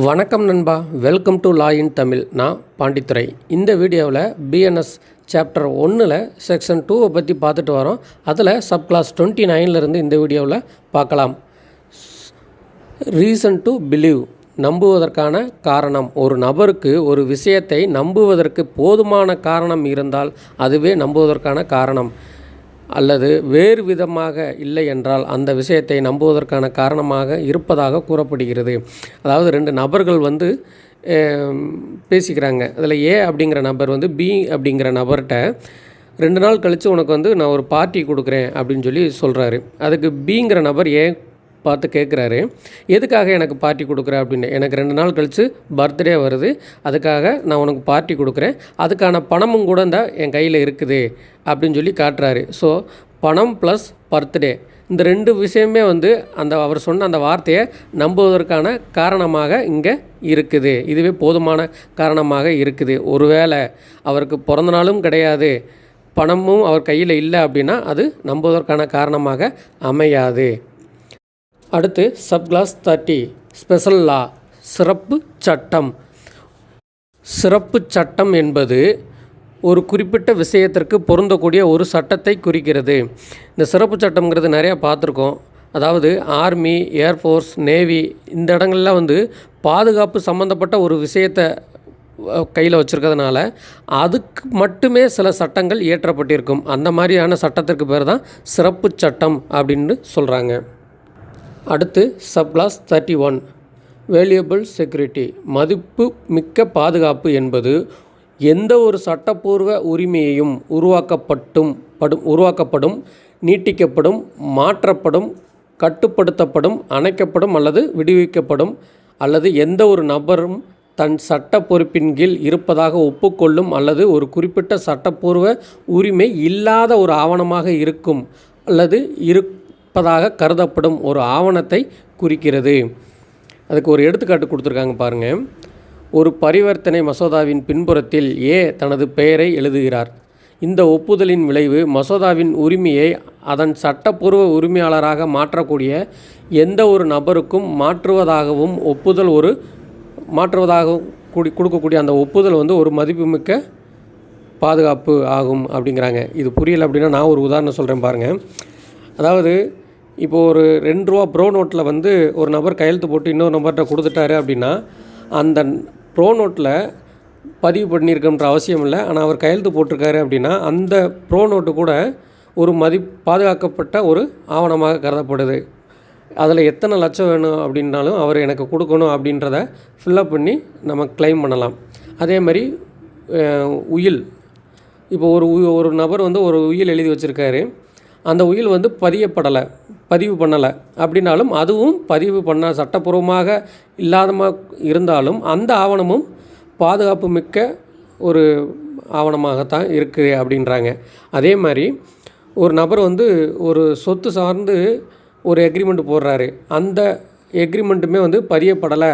வணக்கம் நண்பா. Welcome to law in Tamil நான் பாண்டித்துரை. இந்த வீடியோவில் பிஎன்எஸ் சாப்டர் ஒன்றில் செக்ஷன் டூவை பற்றி பார்த்துட்டு வரோம். அதில் சப் கிளாஸ் டுவெண்ட்டி நைன்லேருந்து இந்த வீடியோவில் பார்க்கலாம். ரீசன் டு பிலீவ் நம்புவதற்கான காரணம். ஒரு நபருக்கு ஒரு விஷயத்தை நம்புவதற்கு போதுமான காரணம் இருந்தால் அதுவே நம்புவதற்கான காரணம். அல்லது வேறு விதமாக இல்லை என்றால் அந்த விஷயத்தை நம்புவதற்கான காரணமாக இருப்பதாக கூறப்படுகிறது. அதாவது ரெண்டு நபர்கள் வந்து பேசிக்கிறாங்க. அதில் ஏ அப்படிங்கிற நபர் வந்து பி அப்படிங்கிற நபர்கிட்ட ரெண்டு நாள் கழித்து உனக்கு வந்து நான் ஒரு பார்ட்டி கொடுக்குறேன் அப்படின்னு சொல்லி சொல்கிறாரு அதுக்கு பிங்கிற நபர் ஏ பார்த்து கேட்குறாரு. எதுக்காக எனக்கு பார்ட்டி கொடுக்குற? அப்படின்னு. எனக்கு ரெண்டு நாள் கழித்து பர்த்டே வருது. அதுக்காக நான் உனக்கு பார்ட்டி கொடுக்குறேன். அதுக்கான பணமும் கூட இந்த என் கையில் இருக்குது. அப்படின்னு சொல்லி காட்டுறாரு. ஸோ பணம் ப்ளஸ் பர்த்டே. இந்த ரெண்டு விஷயமே வந்து அந்த அவர் சொன்ன அந்த வார்த்தையை நம்புவதற்கான காரணமாக இங்கே இருக்குது. இதுவே போதுமான காரணமாக இருக்குது. ஒருவேளை அவருக்கு பிறந்த நாளும் கிடையாது. பணமும் அவர் கையில் இல்லை அப்படின்னா அது நம்புவதற்கான காரணமாக அமையாது. அடுத்து சப்கிளாஸ் தேர்ட்டி ஸ்பெஷல் லா சிறப்பு சட்டம். சிறப்பு சட்டம் என்பது ஒரு குறிப்பிட்ட விஷயத்திற்கு பொருந்தக்கூடிய ஒரு சட்டத்தை குறிக்கிறது. இந்த சிறப்பு சட்டம்ங்கிறது நிறையா பார்த்துருக்கோம். அதாவது ஆர்மி ஏர்ஃபோர்ஸ் நேவி இந்த இடங்கள்லாம் வந்து பாதுகாப்பு சம்மந்தப்பட்ட ஒரு விஷயத்தை கையில் வச்சுருக்கிறதுனால அதுக்கு மட்டுமே சில சட்டங்கள் இயற்றப்பட்டிருக்கும். அந்த மாதிரியான சட்டத்திற்கு பேர் தான் சிறப்பு சட்டம் அப்படின்னு சொல்கிறாங்க அடுத்து subclass thirty one valuable security மதிப்பு மிக்க பாதுகாப்பு என்பது எந்த ஒரு சட்டப்பூர்வ உரிமையையும் உருவாக்கப்பட்டும் படும் உருவாக்கப்படும் நீட்டிக்கப்படும் மாற்றப்படும் கட்டுப்படுத்தப்படும் அணைக்கப்படும் அல்லது விடுவிக்கப்படும் அல்லது எந்த ஒரு நபரும் தன் சட்ட பொறுப்பின் கீழ் இருப்பதாக ஒப்புக்கொள்ளும் அல்லது ஒரு குறிப்பிட்ட சட்டப்பூர்வ உரிமை இல்லாத ஒரு ஆவணமாக இருக்கும் அல்லது இருப்பதாக கருதப்படும் ஒரு ஆவணத்தை குறிக்கிறது. அதுக்கு ஒரு எடுத்துக்காட்டு கொடுத்துருக்காங்க பாருங்கள் ஒரு பரிவர்த்தனை மசோதாவின் பின்புறத்தில் ஏ தனது பெயரை எழுதுகிறார். இந்த ஒப்புதலின் விளைவு மசோதாவின் உரிமையை அதன் சட்டப்பூர்வ உரிமையாளராக மாற்றக்கூடிய எந்த ஒரு நபருக்கும் மாற்றுவதாகவும் ஒப்புதல் ஒரு மாற்றுவதாகவும் கூடி கொடுக்கக்கூடிய அந்த ஒப்புதல் வந்து ஒரு மதிப்புமிக்க பாதுகாப்பு ஆகும் அப்படிங்கிறாங்க. இது புரியலை அப்படின்னா நான் ஒரு உதாரணம் சொல்கிறேன் பாருங்கள் அதாவது இப்போது ஒரு ரெண்டு ரூபா ப்ரோ நோட்டில் வந்து ஒரு நபர் கையெழுத்து போட்டு இன்னொரு நபர்கிட்ட கொடுத்துட்டாரு அப்படின்னா அந்த ப்ரோ நோட்டில் பதிவு பண்ணியிருக்கன்ற அவசியம் இல்லை. ஆனால் அவர் கையெழுத்து போட்டிருக்காரு அப்படின்னா அந்த ப்ரோ நோட்டு கூட ஒரு மதி பாதுகாக்கப்பட்ட ஒரு ஆவணமாக கருதப்படுது. அதில் எத்தனை லட்சம் வேணும் அப்படின்னாலும் அவர் எனக்கு கொடுக்கணும் அப்படின்றத ஃபில்லப் பண்ணி நம்ம க்ளைம் பண்ணலாம். அதே மாதிரி உயில். இப்போ ஒரு உ- ஒரு நபர் வந்து ஒரு உயில் எழுதி வச்சுருக்காரு. அந்த உயில் வந்து பதியப்படலை. பதிவு பண்ணலை. அப்படின்னாலும் அதுவும் பதிவு பண்ண சட்டப்பூர்வமாக இல்லாதமா இருந்தாலும் அந்த ஆவணமும் பாதுகாப்பு மிக்க ஒரு ஆவணமாகத்தான் இருக்குது அப்படின்றாங்க. அதே மாதிரி ஒரு நபர் வந்து ஒரு சொத்து சார்ந்து ஒரு எக்ரிமெண்ட் போடுறாரு. அந்த எக்ரிமெண்ட்டுமே வந்து பதியப்படலை.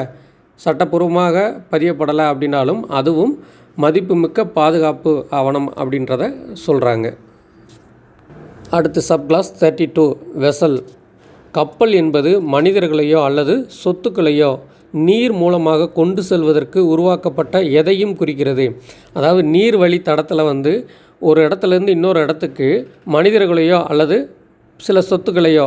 சட்டப்பூர்வமாக பதியப்படலை அப்படின்னாலும் அதுவும் மதிப்புமிக்க பாதுகாப்பு ஆவணம் அப்படின்றத சொல்கிறாங்க அடுத்து சப்கிளாஸ் தேர்ட்டி டூ வெசல் கப்பல் என்பது மனிதர்களையோ அல்லது சொத்துக்களையோ நீர் மூலமாக கொண்டு செல்வதற்கு உருவாக்கப்பட்ட எதையும் குறிக்கிறது. அதாவது நீர் வழி தடத்தில் வந்து ஒரு இடத்துலேருந்து இன்னொரு இடத்துக்கு மனிதர்களையோ அல்லது சில சொத்துக்களையோ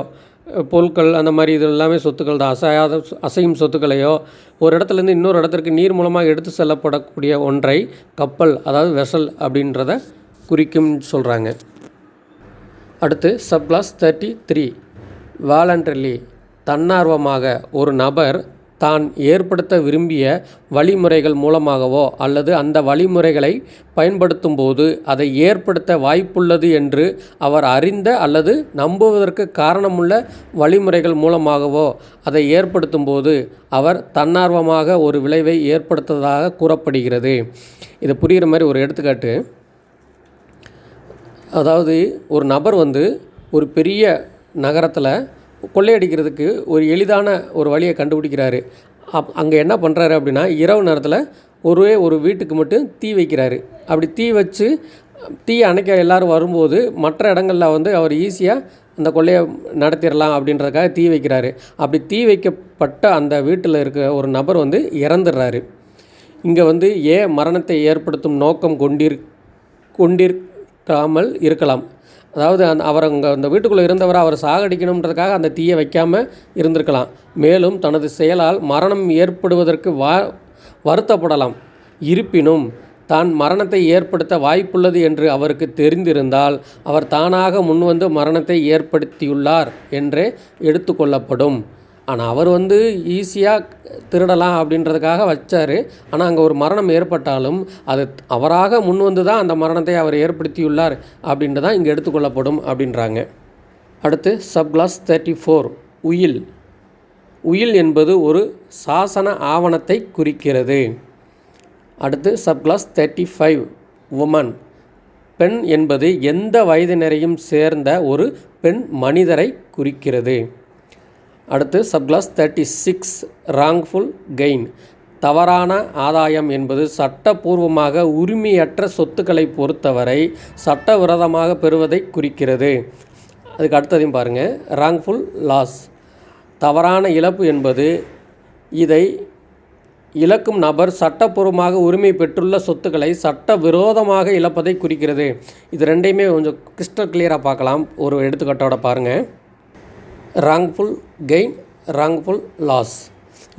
பொருட்கள் அந்த மாதிரி இது எல்லாமே சொத்துக்கள் தான். அசையாத அசையும் சொத்துக்களையோ ஒரு இடத்துலேருந்து இன்னொரு இடத்திற்கு நீர் மூலமாக எடுத்து செல்லப்படக்கூடிய ஒன்றை கப்பல் அதாவது வெசல் அப்படின்றத குறிக்கும் சொல்கிறாங்க அடுத்து சப்கிளாஸ் தேர்ட்டி த்ரீ வாலண்டர்லி தன்னார்வமாக ஒரு நபர் தான் ஏற்படுத்த விரும்பிய வழிமுறைகள் மூலமாகவோ அல்லது அந்த வழிமுறைகளை பயன்படுத்தும் போது அதை ஏற்படுத்த வாய்ப்புள்ளது என்று அவர் அறிந்த அல்லது நம்புவதற்கு காரணமுள்ள வழிமுறைகள் மூலமாகவோ அதை ஏற்படுத்தும் போது அவர் தன்னார்வமாக ஒரு விளைவை ஏற்படுத்துவதாக கூறப்படுகிறது. இது புரிகிற மாதிரி ஒரு எடுத்துக்காட்டு. அதாவது ஒரு நபர் வந்து ஒரு பெரிய நகரத்தில் கொள்ளையடிக்கிறதுக்கு ஒரு எளிதான ஒரு வழியை கண்டுபிடிக்கிறாரு. அப் அங்கே என்ன பண்ணுறாரு அப்படின்னா இரவு நேரத்தில் ஒரே ஒரு வீட்டுக்கு மட்டும் தீ வைக்கிறாரு. அப்படி தீ வச்சு தீயை அணைக்க எல்லாரும் வரும்போது மற்ற இடங்களில் வந்து அவர் ஈஸியாக அந்த கொள்ளையை நடத்திடலாம் அப்படின்றதுக்காக தீ வைக்கிறாரு. அப்படி தீ வைக்கப்பட்ட அந்த வீட்டில் இருக்க ஒரு நபர் வந்து இறந்துடுறாரு. இங்கே வந்து ஏன் மரணத்தை ஏற்படுத்தும் நோக்கம் கொண்டிரு கொண்டிருக்காமல் இருக்கலாம். அதாவது அந் அவர் அங்கே அந்த வீட்டுக்குள்ளே இருந்தவரை அவர் சாகடிக்கணுன்றதுக்காக அந்த தீயை வைக்காமல் இருந்திருக்கலாம். மேலும் தனது செயலால் மரணம் ஏற்படுவதற்கு வா வருத்தப்படலாம். இருப்பினும் தான் மரணத்தை ஏற்படுத்த வாய்ப்புள்ளது என்று அவருக்கு தெரிந்திருந்தால் அவர் தானாக முன்வந்து மரணத்தை ஏற்படுத்தியுள்ளார் என்றே எடுத்துக்கொள்ளப்படும் ஆனால் அவர் வந்து ஈஸியாக திருடலாம் அப்படின்றதுக்காக வச்சார். ஆனால் அங்கே ஒரு மரணம் ஏற்பட்டாலும் அது அவராக முன் வந்து தான் அந்த மரணத்தை அவர் ஏற்படுத்தியுள்ளார் அப்படின்ட்டு தான் இங்கே எடுத்துக்கொள்ளப்படும் அப்படின்றாங்க. அடுத்து சப்கிளாஸ் தேர்ட்டி ஃபோர் உயில். உயில் என்பது ஒரு சாசன ஆவணத்தை குறிக்கிறது. அடுத்து சப்கிளாஸ் தேர்ட்டி ஃபைவ் உமன் பெண் என்பது எந்த வயதினரையும் சேர்ந்த ஒரு பெண் மனிதரை குறிக்கிறது. அடுத்து subclass thirty six wrongful gain தவறான ஆதாயம் என்பது சட்டபூர்வமாக உரிமையற்ற சொத்துக்களை பொறுத்தவரை சட்டவிரோதமாக பெறுவதை குறிக்கிறது. அதுக்கு அடுத்ததையும் பாருங்கள் ராங்ஃபுல் லாஸ் தவறான இழப்பு என்பது இதை இழக்கும் நபர் சட்டப்பூர்வமாக உரிமை பெற்றுள்ள சொத்துக்களை சட்டவிரோதமாக இழப்பதை குறிக்கிறது. இது ரெண்டையுமே கொஞ்சம் கிறிஸ்டல் கிளியராக பார்க்கலாம். ஒரு எடுத்துக்காட்டோட பாருங்கள் ராங்ஃபுல் கெயின் ராங்ஃபுல் லாஸ்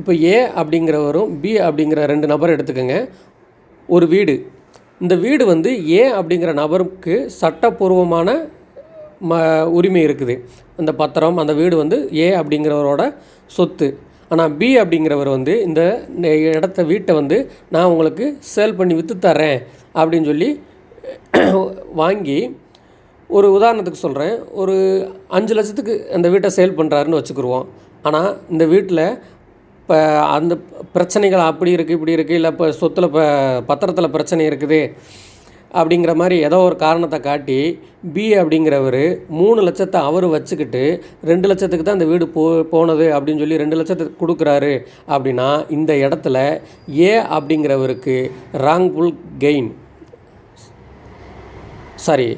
இப்போ ஏ அப்படிங்கிறவரும் பி அப்படிங்கிற ரெண்டு நபர் எடுத்துக்கோங்க. ஒரு வீடு. இந்த வீடு வந்து ஏ அப்படிங்கிற நபருக்கு சட்டப்பூர்வமான ம உரிமை இருக்குது. அந்த பத்திரம் அந்த வீடு வந்து ஏ அப்படிங்கிறவரோட சொத்து. ஆனால் பி அப்படிங்கிறவர் வந்து இந்த இடத்த வீட்டை வந்து நான் உங்களுக்கு சேல் பண்ணி விற்று தரேன் அப்படின்னு சொல்லி வாங்கி ஒரு உதாரணத்துக்கு சொல்கிறேன் ஒரு அஞ்சு லட்சத்துக்கு அந்த வீட்டை சேல் பண்ணுறாருன்னு வச்சுக்கிருவோம். ஆனால் இந்த வீட்டில் இப்போ அந்த பிரச்சனைகள் அப்படி இருக்குது இப்படி இருக்குது இல்லை இப்போ சொத்தில் இப்போ பத்திரத்தில் பிரச்சனை இருக்குது அப்படிங்கிற மாதிரி ஏதோ ஒரு காரணத்தை காட்டி பி அப்படிங்கிறவர் மூணு லட்சத்தை அவர் வச்சுக்கிட்டு ரெண்டு லட்சத்துக்கு தான் இந்த வீடு போ போனது அப்படின்னு சொல்லி ரெண்டு லட்சத்துக்கு கொடுக்குறாரு அப்படின்னா இந்த இடத்துல ஏ அப்படிங்கிறவருக்கு ராங்ஃபுல் கெயின் சாரி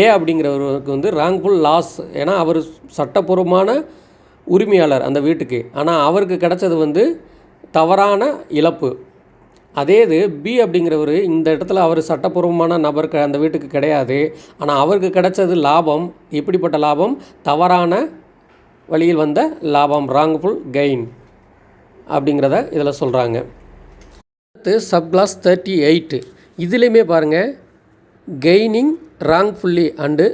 ஏ அப்படிங்கிறவருக்கு வந்து ராங்ஃபுல் லாஸ் ஏன்னா அவர் சட்டப்பூர்வமான உரிமையாளர் அந்த வீட்டுக்கு. ஆனால் அவருக்கு கிடைச்சது வந்து தவறான இழப்பு. அதே இது பி அப்படிங்கிறவர் இந்த இடத்துல அவர் சட்டப்பூர்வமான நபருக்கு அந்த வீட்டுக்கு கிடையாது. ஆனால் அவருக்கு கிடைச்சது லாபம். எப்படிப்பட்ட லாபம் தவறான வழியில் வந்த லாபம். ராங்ஃபுல் கெயின் அப்படிங்கிறத இதில் சொல்கிறாங்க அடுத்து சப் கிளாஸ் தேர்ட்டி எயிட்டு இதுலேயுமே பாருங்கள் gaining wrongfully and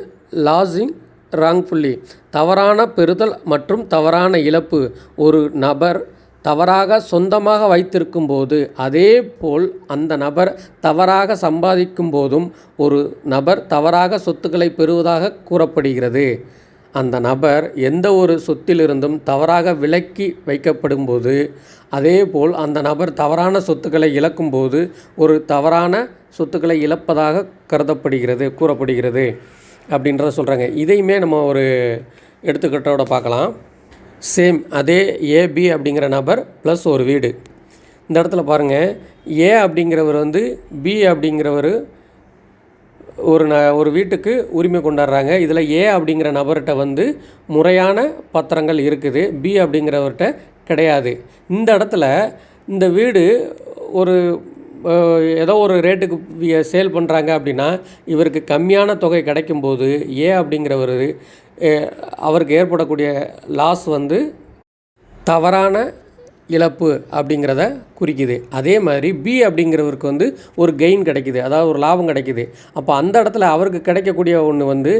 losing wrongfully தவறான பெறுதல் மற்றும் தவறான இழப்பு. ஒரு நபர் தவறாக சொந்தமாக வைத்திருக்கும் போது அதே போல் அந்த நபர் தவறாக சம்பாதிக்கும் போதும் ஒரு நபர் தவறாக சொத்துக்களை பெறுவதாக கூறப்படுகிறது. அந்த நபர் எந்த ஒரு சொத்திலிருந்தும் தவறாக விலக்கி வைக்கப்படும்போது அதேபோல் அந்த நபர் தவறான சொத்துக்களை இழக்கும்போது ஒரு தவறான சொத்துக்களை இழப்பதாக கருதப்படுகிறது கூறப்படுகிறது அப்படின்றத சொல்கிறாங்க இதையுமே நம்ம ஒரு எடுத்துக்காட்டோட பார்க்கலாம். சேம் அதே ஏபி அப்படிங்கிற நபர் ப்ளஸ் ஒரு வீடு. இந்த இடத்துல பாருங்கள் ஏ அப்படிங்கிறவர் வந்து பி அப்படிங்கிறவர் ஒரு ந ஒரு வீட்டுக்கு உரிமை கொண்டாடுறாங்க. இதில் ஏ அப்படிங்கிற நபர்கிட்ட வந்து முறையான பத்திரங்கள் இருக்குது. பி அப்படிங்கிறவர்கிட்ட கிடையாது. இந்த இடத்துல இந்த வீடு ஒரு ஏதோ ஒரு ரேட்டுக்கு சேல் பண்ணுறாங்க அப்படின்னா இவருக்கு கம்மியான தொகை கிடைக்கும்போது ஏ அப்படிங்கிறவர் அவருக்கு ஏற்படக்கூடிய லாஸ் வந்து தவறான இழப்பு அப்படிங்கிறத குறிக்குது. அதே மாதிரி பி அப்படிங்கிறவருக்கு வந்து ஒரு கெயின் கிடைக்குது. அதாவது ஒரு லாபம் கிடைக்குது. அப்போ அந்த இடத்துல அவருக்கு கிடைக்கக்கூடிய ஒன்று வந்து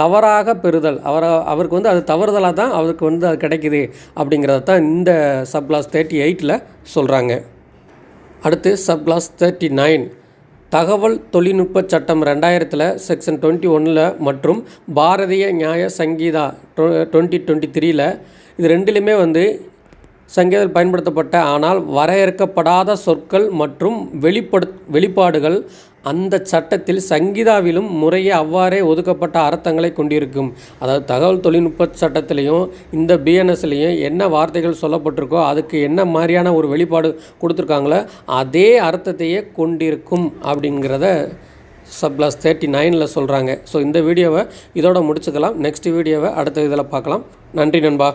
தவறாக பெறுதல். அவரை அவருக்கு வந்து அது தவறுதலாக தான் அவருக்கு வந்து அது கிடைக்குது அப்படிங்கிறத தான் இந்த சப்கிளாஸ் தேர்ட்டி எயிட்டில் சொல்கிறாங்க அடுத்து சப் கிளாஸ் தேர்ட்டி நைன் தகவல் தொழில்நுட்ப சட்டம் ரெண்டாயிரத்தில் செக்ஷன் டுவெண்ட்டி ஒன்றில் மற்றும் பாரதிய நியாய சங்கீதா டுவெண்ட்டி டுவெண்ட்டி த்ரீயில் இது ரெண்டுலேயுமே வந்து சங்கீதத்தில் பயன்படுத்தப்பட்ட ஆனால் வரையறுக்கப்படாத சொற்கள் மற்றும் வெளிப்படு வெளிப்பாடுகள் அந்த சட்டத்தில் சங்கீதாவிலும் முறையே அவ்வாறே ஒதுக்கப்பட்ட அர்த்தங்களை கொண்டிருக்கும். அதாவது தகவல் தொழில்நுட்ப சட்டத்திலையும் இந்த பிஎன்எஸ்லையும் என்ன வார்த்தைகள் சொல்லப்பட்டிருக்கோ அதுக்கு என்ன மாதிரியான ஒரு வெளிப்பாடு கொடுத்துருக்காங்களோ அதே அர்த்தத்தையே கொண்டிருக்கும் அப்படிங்கிறத சப்ளாஸ் தேர்ட்டி நைனில் சொல்கிறாங்க ஸோ இந்த வீடியோவை இதோட முடிச்சுக்கலாம். நெக்ஸ்ட் வீடியோவை அடுத்த இதில் பார்க்கலாம். நன்றி நண்பா.